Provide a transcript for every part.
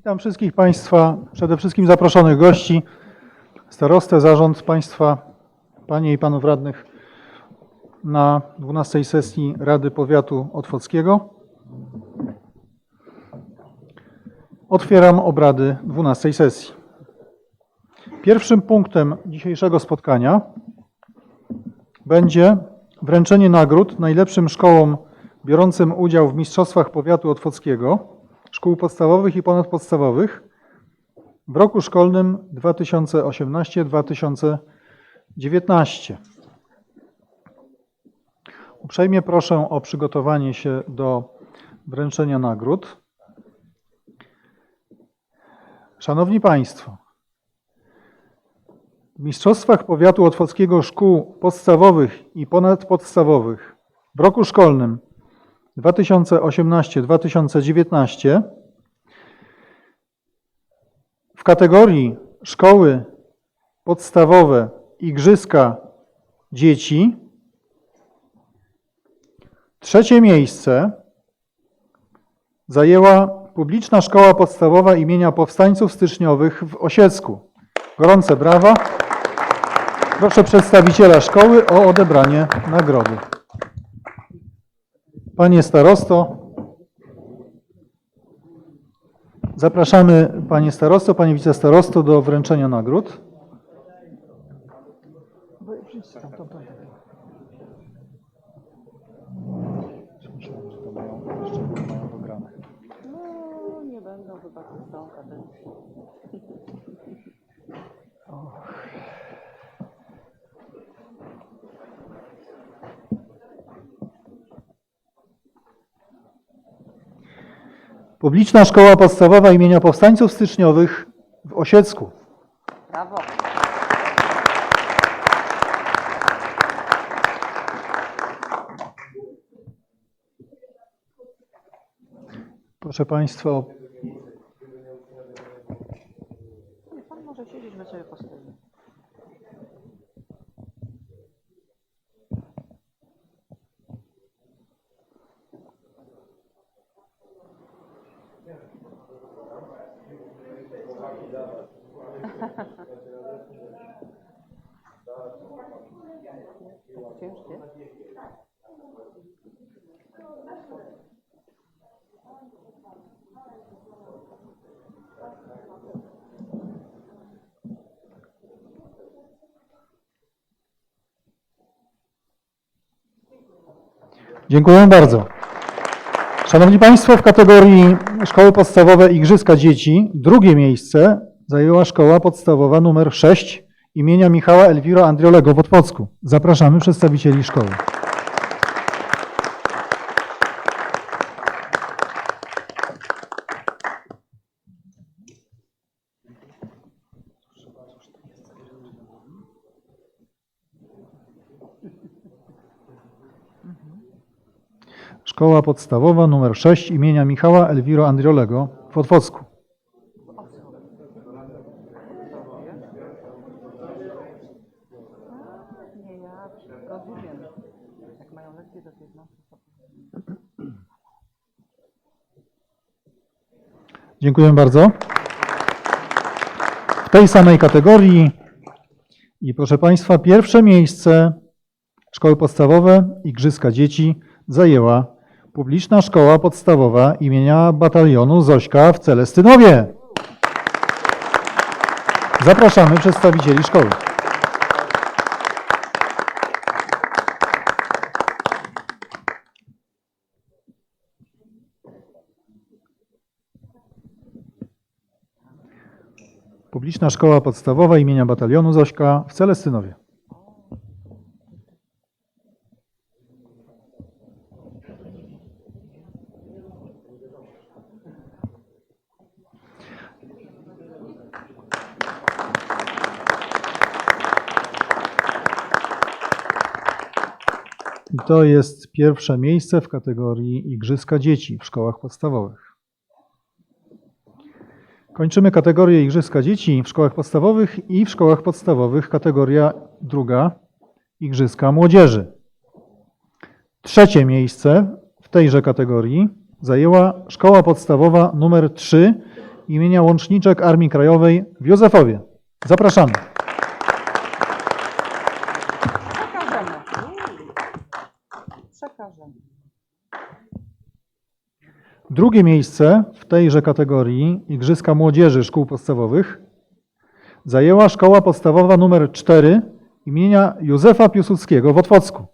Witam wszystkich Państwa, przede wszystkim zaproszonych gości, starostę, zarząd Państwa, Panie i Panów Radnych na 12 sesji Rady Powiatu Otwockiego. Otwieram obrady 12 sesji. Pierwszym punktem dzisiejszego spotkania będzie wręczenie nagród najlepszym szkołom biorącym udział w Mistrzostwach Powiatu Otwockiego, szkół podstawowych i ponadpodstawowych w roku szkolnym 2018-2019. Uprzejmie proszę o przygotowanie się do wręczenia nagród. Szanowni Państwo, w Mistrzostwach Powiatu Otwockiego Szkół Podstawowych i Ponadpodstawowych w roku szkolnym 2018-2019 w kategorii szkoły podstawowe Igrzyska Dzieci trzecie miejsce zajęła Publiczna Szkoła Podstawowa imienia Powstańców Styczniowych w Osiecku. Gorące brawa. Proszę przedstawiciela szkoły o odebranie nagrody. Panie starosto, zapraszamy panie starosto, panie wicestarosto do wręczenia nagród. Publiczna Szkoła Podstawowa imienia Powstańców Styczniowych w Osiecku. Brawo. Proszę państwa, Dziękuję bardzo. Szanowni Państwo, w kategorii Szkoły Podstawowe Igrzyska Dzieci drugie miejsce zajęła Szkoła Podstawowa nr 6 imienia Michała Elwira Andriolego w Otwocku. Zapraszamy przedstawicieli szkoły. Szkoła Podstawowa nr 6 imienia Michała Elwiro Andriolego w Otwocku. Dziękuję bardzo. W tej samej kategorii i proszę Państwa, pierwsze miejsce Szkoły Podstawowe Igrzyska Dzieci zajęła Publiczna Szkoła Podstawowa imienia Batalionu Zośka w Celestynowie. Zapraszamy przedstawicieli szkoły. Publiczna Szkoła Podstawowa imienia Batalionu Zośka w Celestynowie. I to jest pierwsze miejsce w kategorii Igrzyska Dzieci w szkołach podstawowych. Kończymy kategorię Igrzyska Dzieci w szkołach podstawowych i w szkołach podstawowych kategoria druga Igrzyska Młodzieży. Trzecie miejsce w tejże kategorii zajęła Szkoła Podstawowa nr 3 imienia Łączniczek Armii Krajowej w Józefowie. Zapraszamy. Drugie miejsce w tejże kategorii Igrzyska Młodzieży Szkół Podstawowych zajęła Szkoła Podstawowa nr 4 imienia Józefa Piłsudskiego w Otwocku.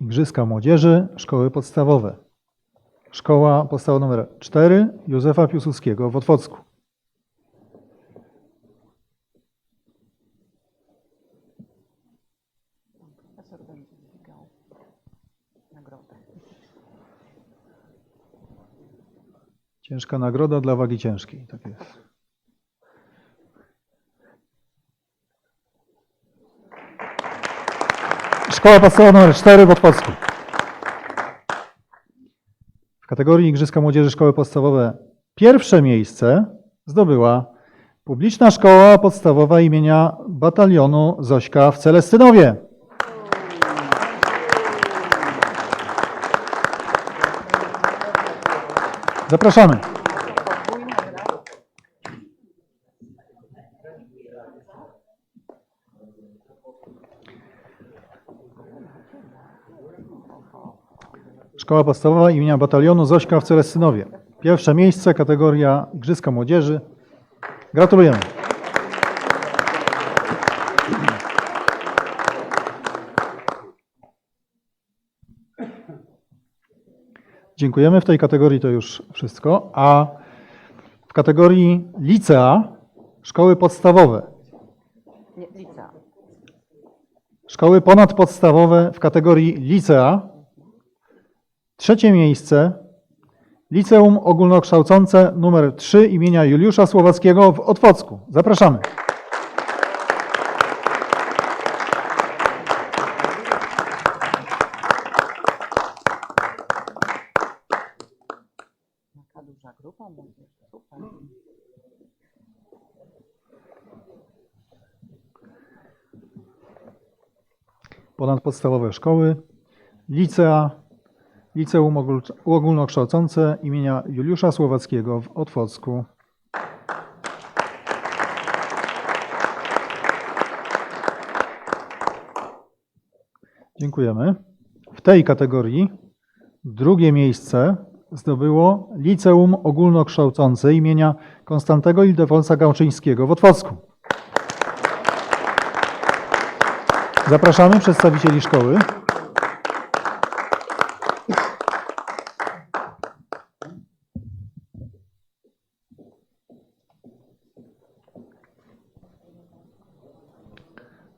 Igrzyska Młodzieży Szkoły Podstawowe. Szkoła Podstawowa nr 4 Józefa Piłsudskiego w Otwocku. Ciężka nagroda dla wagi ciężkiej. Tak jest. Szkoła podstawowa nr 4 w Otwocku. W kategorii Igrzyska Młodzieży Szkoły Podstawowe pierwsze miejsce zdobyła Publiczna Szkoła Podstawowa imienia Batalionu Zośka w Celestynowie. Zapraszamy. Szkoła Podstawowa imienia Batalionu Zośka w Celestynowie. Pierwsze miejsce, kategoria Igrzyska Młodzieży. Gratulujemy. Dziękujemy. W tej kategorii to już wszystko. A w kategorii licea, szkoły podstawowe, Nie, licea. Szkoły ponadpodstawowe w kategorii licea. Trzecie miejsce Liceum Ogólnokształcące nr 3 imienia Juliusza Słowackiego w Otwocku. Zapraszamy. Ponadpodstawowe szkoły, licea, Liceum Ogól- Ogólnokształcące imienia Juliusza Słowackiego w Otwocku. Dziękujemy. W tej kategorii drugie miejsce zdobyło Liceum Ogólnokształcące imienia Konstantego Ildefonsa Gałczyńskiego w Otwocku. Zapraszamy przedstawicieli szkoły.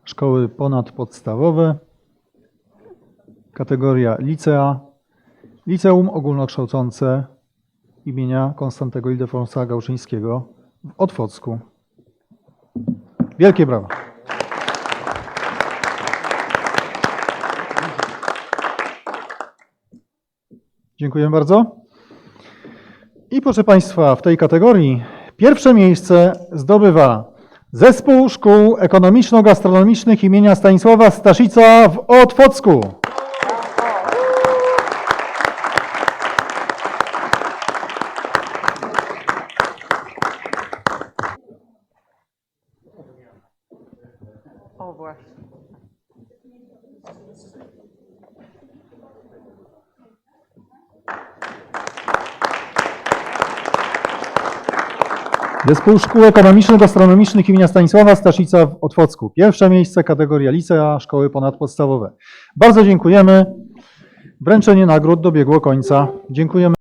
Szkoły ponadpodstawowe. Kategoria licea. Liceum Ogólnokształcące imienia Konstantego Ildefonsa Gałczyńskiego w Otwocku. Wielkie brawa. Dziękuję bardzo. I proszę Państwa, w tej kategorii pierwsze miejsce zdobywa Zespół Szkół Ekonomiczno-Gastronomicznych imienia Stanisława Staszica w Otwocku. O właśnie. Zespół Szkół Ekonomiczno-Gastronomicznych imienia Stanisława Staszica w Otwocku. Pierwsze miejsce, kategoria licea, szkoły ponadpodstawowe. Bardzo dziękujemy. Wręczenie nagród dobiegło końca. Dziękujemy.